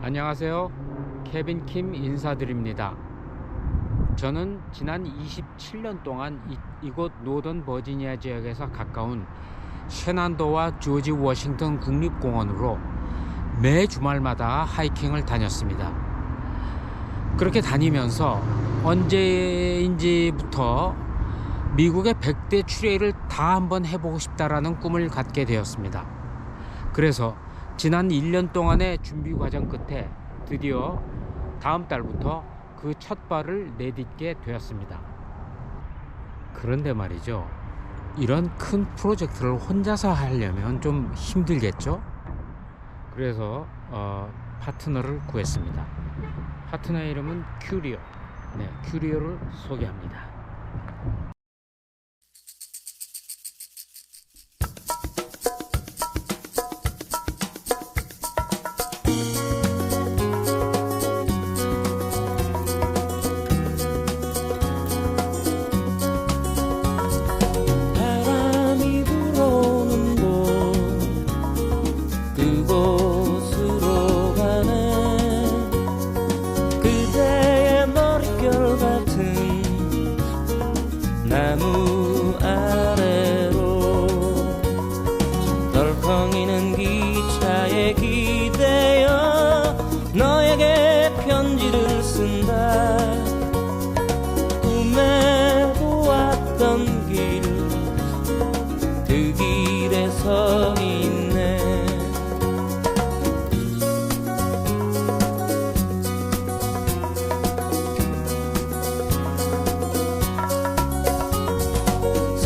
안녕하세요. 케빈 킴 인사드립니다. 저는 지난 27년 동안 이, 이곳 노던 버지니아 지역에서 가까운 셰난도와 조지 워싱턴 국립공원으로 매 주말마다 하이킹을 다녔습니다. 그렇게 다니면서 언제인지부터 미국의 100대 추리를 다 한번 해보고 싶다라는 꿈을 갖게 되었습니다. 그래서 지난 1년 동안의 준비 과정 끝에 드디어 다음 달부터 그 첫 발을 내딛게 되었습니다. 그런데 말이죠. 이런 큰 프로젝트를 혼자서 하려면 좀 힘들겠죠? 그래서 어, 파트너를 구했습니다. 파트너의 이름은 큐리오. 네, 큐리오를 소개합니다.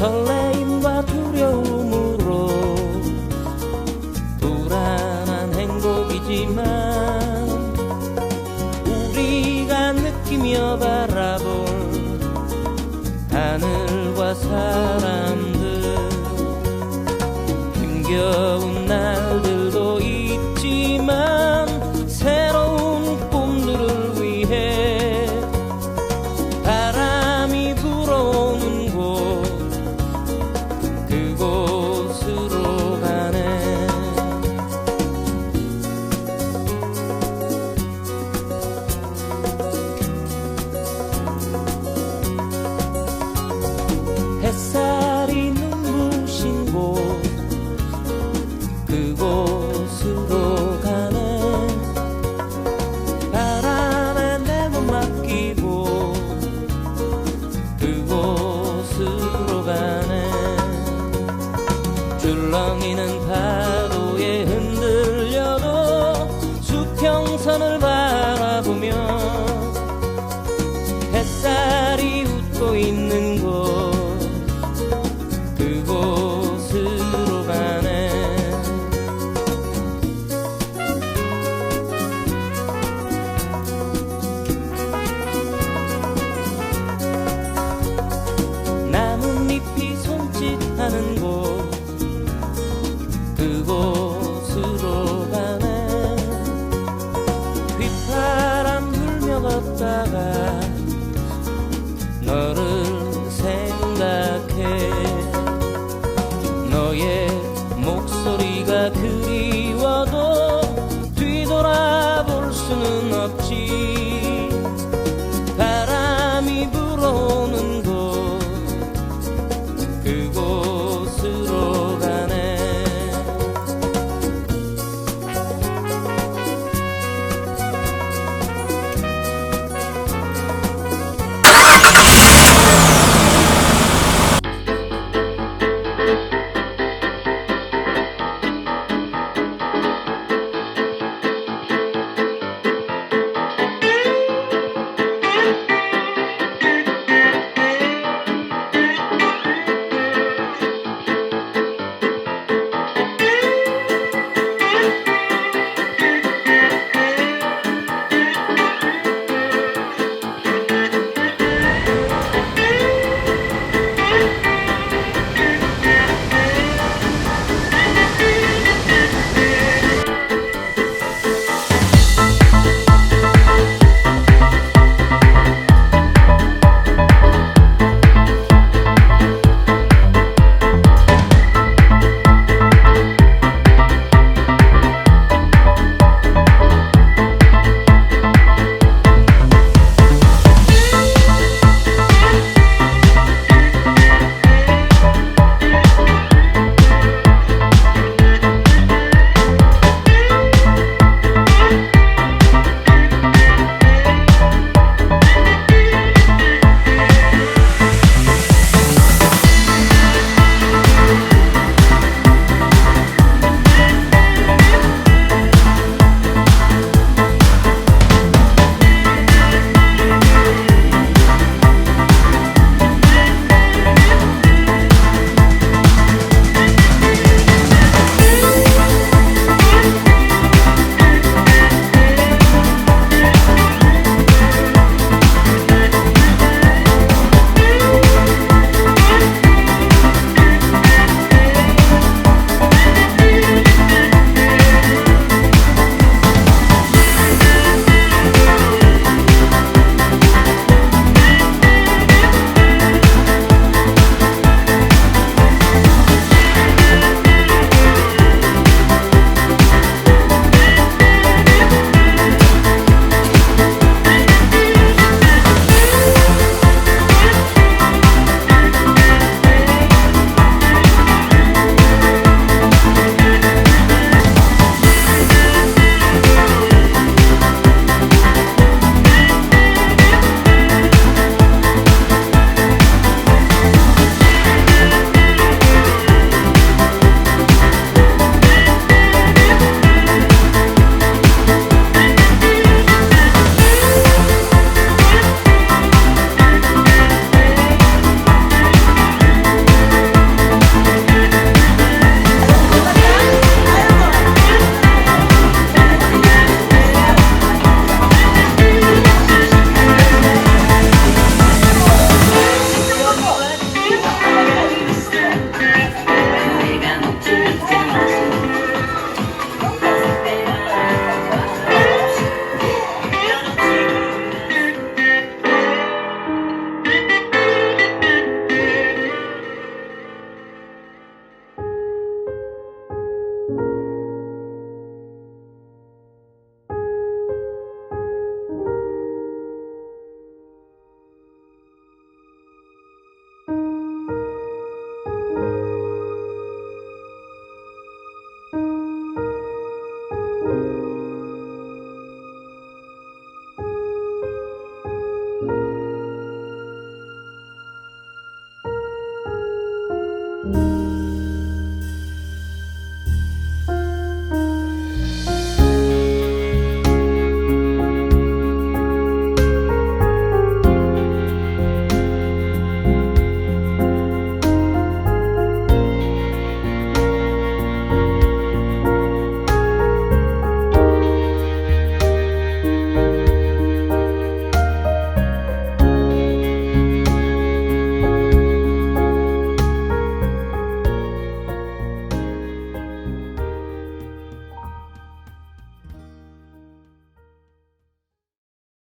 설레임과 두려움으로 불안한 행복이지만 우리가 느끼며 바라볼 하늘과 사람들 힘겨 줄렁이는 파